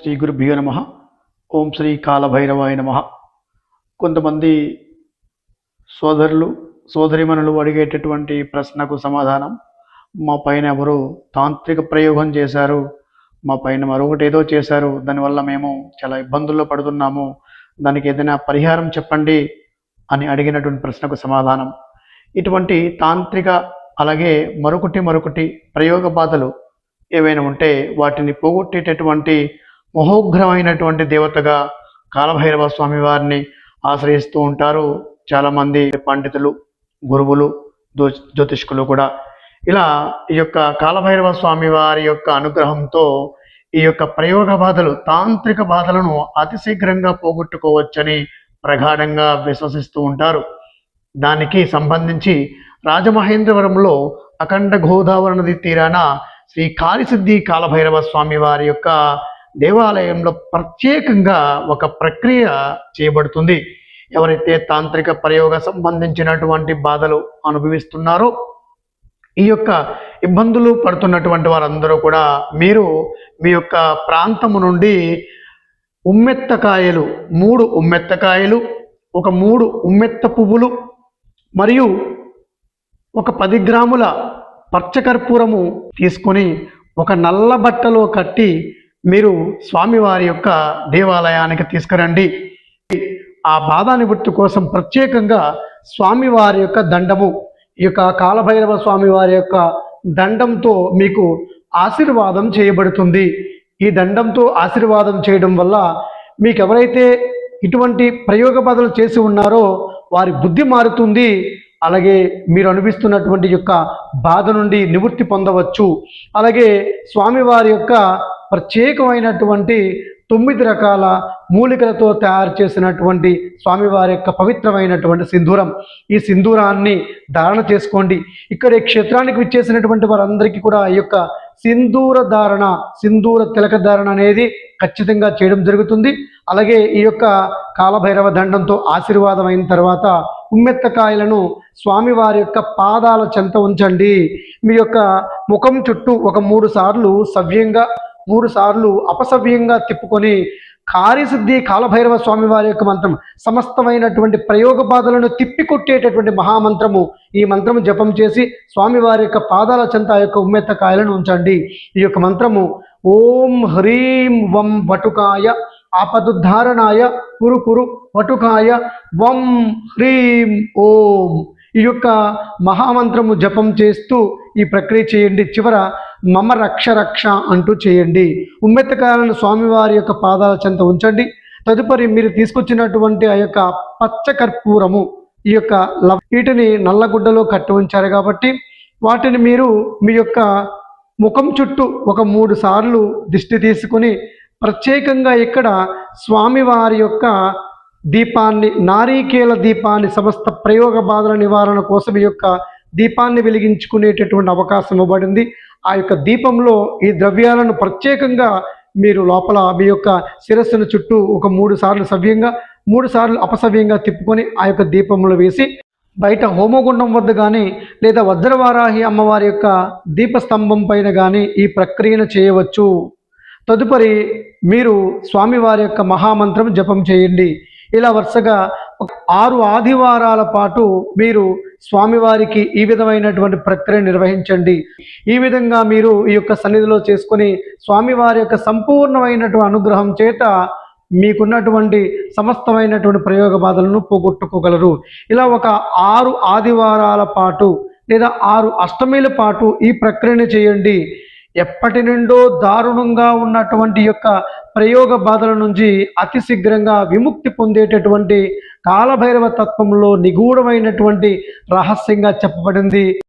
శ్రీ గురుభ్యో నమ. ఓం శ్రీ కాలభైరవాయ నమ. కొంతమంది సోదరులు సోదరిమణులు అడిగేటటువంటి ప్రశ్నకు సమాధానం మా పైన ఎవరు తాంత్రిక ప్రయోగం చేశారు మా పైన మరొకటి ఏదో చేశారు దానివల్ల మేము చాలా ఇబ్బందుల్లో పడుతున్నాము దానికి ఏదైనా పరిహారం చెప్పండి అని అడిగినటువంటి ప్రశ్నకు సమాధానం. ఇటువంటి తాంత్రిక అలాగే మరొకటి మరొకటి ప్రయోగ బాధలు ఏవైనా ఉంటే వాటిని పోగొట్టేటటువంటి మహోగ్రమైనటువంటి దేవతగా కాలభైరవ స్వామి వారిని ఆశ్రయిస్తూ ఉంటారు చాలామంది పండితులు గురువులు జ్యోతిష్కులు కూడా. ఇలా ఈ యొక్క కాలభైరవ స్వామి వారి యొక్క అనుగ్రహంతో ఈ యొక్క ప్రయోగ బాధలు తాంత్రిక బాధలను అతి శీఘ్రంగా పోగొట్టుకోవచ్చని ప్రగాఢంగా విశ్వసిస్తూ ఉంటారు. దానికి సంబంధించి రాజమహేంద్రవరంలో అఖండ గోదావరి నది తీరాన శ్రీ కాళిసిద్ధి కాలభైరవ స్వామి వారి యొక్క దేవాలయంలో ప్రత్యేకంగా ఒక ప్రక్రియ చేయబడుతుంది. ఎవరైతే తాంత్రిక ప్రయోగ సంబంధించినటువంటి బాధలు అనుభవిస్తున్నారో ఈ యొక్క ఇబ్బందులు పడుతున్నటువంటి వారందరూ కూడా మీరు మీ యొక్క ప్రాంతము నుండి ఉమ్మెత్తకాయలు మూడు ఉమ్మెత్తకాయలు ఒక మూడు ఉమ్మెత్త పువ్వులు మరియు ఒక పది గ్రాముల పచ్చకర్పూరము తీసుకొని ఒక నల్ల బట్టలో కట్టి మీరు స్వామివారి యొక్క దేవాలయానికి తీసుకురండి. ఆ బాధా నివృత్తి కోసం ప్రత్యేకంగా స్వామివారి యొక్క దండము ఈ యొక్క కాలభైరవ స్వామి వారి యొక్క దండంతో మీకు ఆశీర్వాదం చేయబడుతుంది. ఈ దండంతో ఆశీర్వాదం చేయడం వల్ల మీకు ఎవరైతే ఇటువంటి ప్రయోగ బాధలు చేసి ఉన్నారో వారి బుద్ధి మారుతుంది. అలాగే మీరు అనిపిస్తున్నటువంటి యొక్క బాధ నుండి నివృత్తి పొందవచ్చు. అలాగే స్వామివారి యొక్క ప్రత్యేకమైనటువంటి తొమ్మిది రకాల మూలికలతో తయారు చేసినటువంటి స్వామివారి యొక్క పవిత్రమైనటువంటి సింధూరం. ఈ సింధూరాన్ని ధారణ చేసుకోండి. ఇక్కడ ఈ క్షేత్రానికి విచ్చేసినటువంటి వారందరికీ కూడా ఈ యొక్క సింధూర ధారణ సింధూర తిలక ధారణ అనేది ఖచ్చితంగా చేయడం జరుగుతుంది. అలాగే ఈ యొక్క కాలభైరవ దండంతో ఆశీర్వాదం అయిన తర్వాత ఉమ్మెత్తకాయలను స్వామివారి యొక్క పాదాల చెంత ఉంచండి. మీ యొక్క ముఖం చుట్టూ ఒక మూడు సార్లు సవ్యంగా మూడు సార్లు అపసవ్యంగా తిప్పుకొని కార్యసిద్ధి కాలభైరవ స్వామి వారి యొక్క మంత్రం సమస్తమైనటువంటి ప్రయోగ బాధలను తిప్పికొట్టేటటువంటి మహామంత్రము. ఈ మంత్రము జపం చేసి స్వామివారి యొక్క పాదాల చెంత యొక్క ఉమ్మెత్త కాయలను ఉంచండి. ఈ యొక్క మంత్రము ఓం హ్రీం వం వటుకాయ ఆపదుద్ధారణాయ కురు కురు వటుకాయ వం హ్రీం ఓం ఈ యొక్క మహామంత్రము జపం చేస్తూ ఈ ప్రక్రియ చేయండి. చివర మమ రక్ష రక్ష అంటూ చేయండి. ఉమ్మెత్తకాయలను స్వామివారి యొక్క పాదాల చెంత ఉంచండి. తదుపరి మీరు తీసుకొచ్చినటువంటి ఆ యొక్క పచ్చ కర్పూరము ఈ యొక్క లవ్ వీటిని నల్లగుడ్డలో కట్టి ఉంచారు కాబట్టి వాటిని మీరు మీ యొక్క ముఖం చుట్టూ ఒక మూడు సార్లు దిష్టి తీసుకుని ప్రత్యేకంగా ఇక్కడ స్వామివారి యొక్క దీపాన్ని నారీకేల దీపాన్ని సమస్త ప్రయోగ బాధల నివారణ కోసం ఈ యొక్క దీపాన్ని వెలిగించుకునేటటువంటి అవకాశం ఇవ్వబడింది. ఆ యొక్క దీపంలో ఈ ద్రవ్యాలను ప్రత్యేకంగా మీరు లోపల మీ యొక్క శిరస్సును చుట్టూ ఒక మూడు సార్లు సవ్యంగా మూడు సార్లు అపసవ్యంగా తిప్పుకొని ఆ యొక్క దీపంలో వేసి బయట హోమగుండం వద్ద కానీ లేదా వజ్రవారాహి అమ్మవారి యొక్క దీపస్తంభం పైన కానీ ఈ ప్రక్రియను చేయవచ్చు. తదుపరి మీరు స్వామివారి యొక్క మహామంత్రం జపం చేయండి. ఇలా వరుసగా ఆరు ఆదివారాల పాటు మీరు స్వామివారికి ఈ విధమైనటువంటి ప్రక్రియ నిర్వహించండి. ఈ విధంగా మీరు ఈ యొక్క సన్నిధిలో చేసుకొని స్వామివారి యొక్క సంపూర్ణమైనటువంటి అనుగ్రహం చేత మీకున్నటువంటి సమస్తమైనటువంటి ప్రయోగ బాధలను పోగొట్టుకోగలరు. ఇలా ఒక ఆరు ఆదివారాల పాటు లేదా ఆరు అష్టమిల పాటు ఈ ప్రక్రియను చేయండి. ఎప్పటి నుండో దారుణంగా ఉన్నటువంటి యొక్క ప్రయోగ బాధల నుంచి అతి శీఘ్రంగా విముక్తి పొందేటటువంటి కాలభైరవ తత్వంలో నిగూఢమైనటువంటి రహస్యంగా చెప్పబడింది.